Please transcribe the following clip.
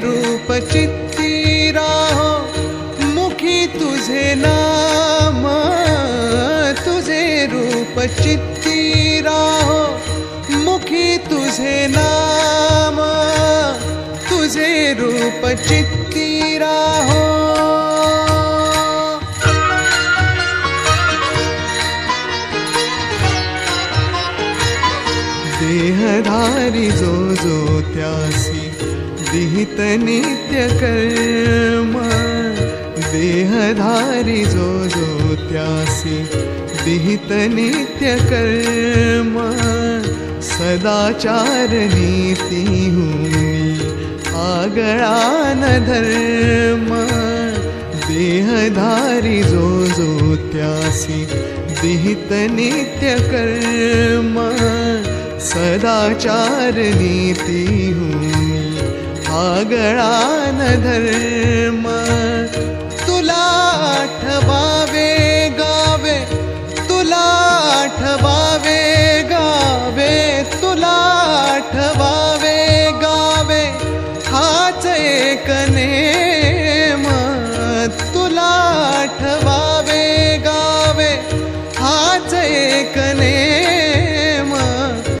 रूप चित्ती राहो, मुखी तुझे नाम, तुझे रूप चित्ती राहो, मुखी तुझे नाम, तुझे रूप चित्ती राहो। देहधारी जो जो त्यासी विहित नित्य कर्म देहधारी जो जो त्यासी, विहित नित्य कर्म सदाचार नीती हुनी आगळा न धर्म। देहधारी जो जो त्यासी, विहित नित्य कर्म सदाचार नीति हुनी आगळान धर्म. तुला आठवावे गावे तुला आठवावे गावे तुला आठवावे गावे. हाच एक नेम. तुला आठवावे गावे हाच एक नेम.